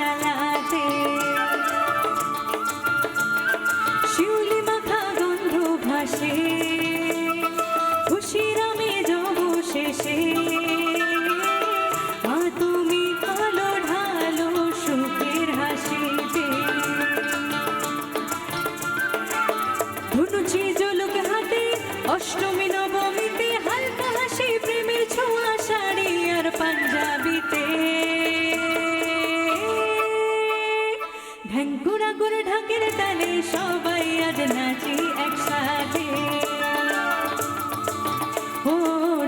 চালাতে শিউলি মাখা গন্ধ ভাসে খুশির আমি যাব শেষে কালো সুখের হাসিতে। অষ্টমী নবমীতে ঢঙ্কুরা করে ঢাকের তালে সবাই আজ নাচি একসাথে। ও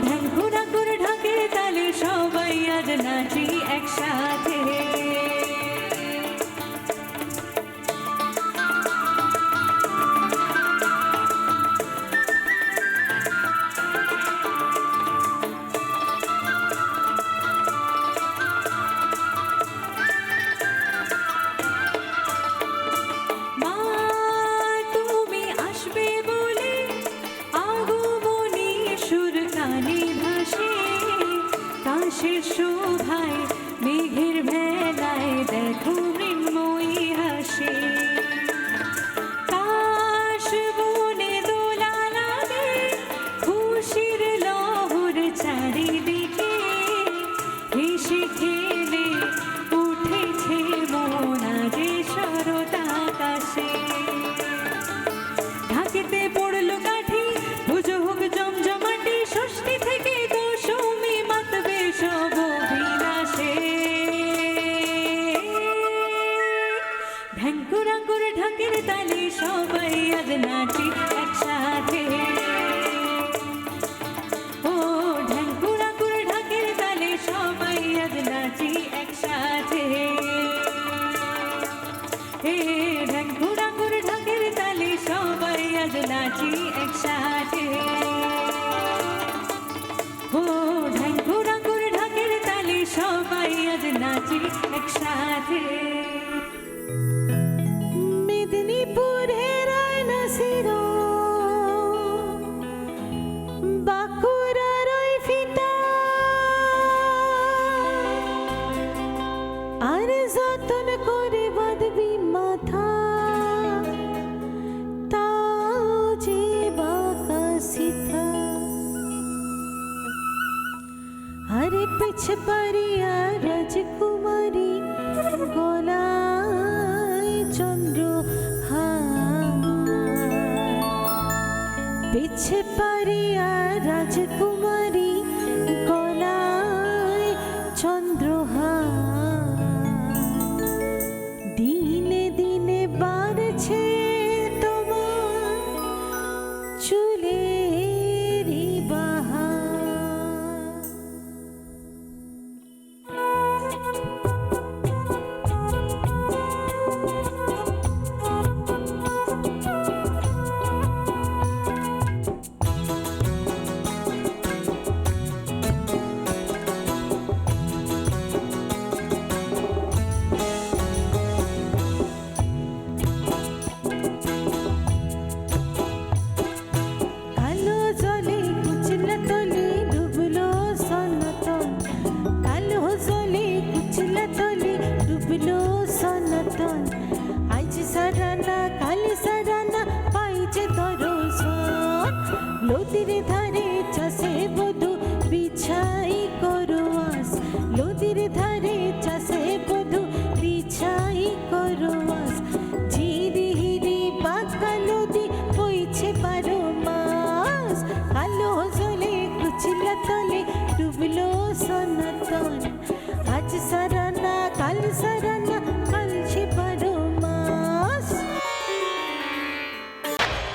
ঢঙ্কুরা করে ঢাকের তালে সবাই আজ নাচি একসাথে। কাশের শোভায় মেঘের ভেলায় দেখো মৃন্ময়ী হাসে। খুশির লহর চারিদিকে হেসে খেলে ঢঙ্কুরাঙ্কুর ঢাকের তালে সবাই আজ নাচি একসাথে। ও ঢঙ্কুরাঙ্কুর ঢাকের তালে সবাই আজ নাচি একসাথে। হে ঢঙ্কুরাঙ্কুর ঢাকের তালে সবাই আজ নাচি একসাথে। ও ঢঙ্কুরাঙ্কুর ঢাকের তালে সবাই আজ নাচি একসাথে। পারিয়া রাজকুমারী গলায় চন্দ্র পিছে পারিয়া রাজকুমারী নদীর ধারে চাষে বধু, বিছাই করো আস ধারে চাষে বধু, বিছাই করো ঝিরি হিরি বাঁকা নদী বইছে বারো মাস। কালো জলে, কুচিলা তলে ডুবলো সনাতন। আজ সারানা, কাল সারানা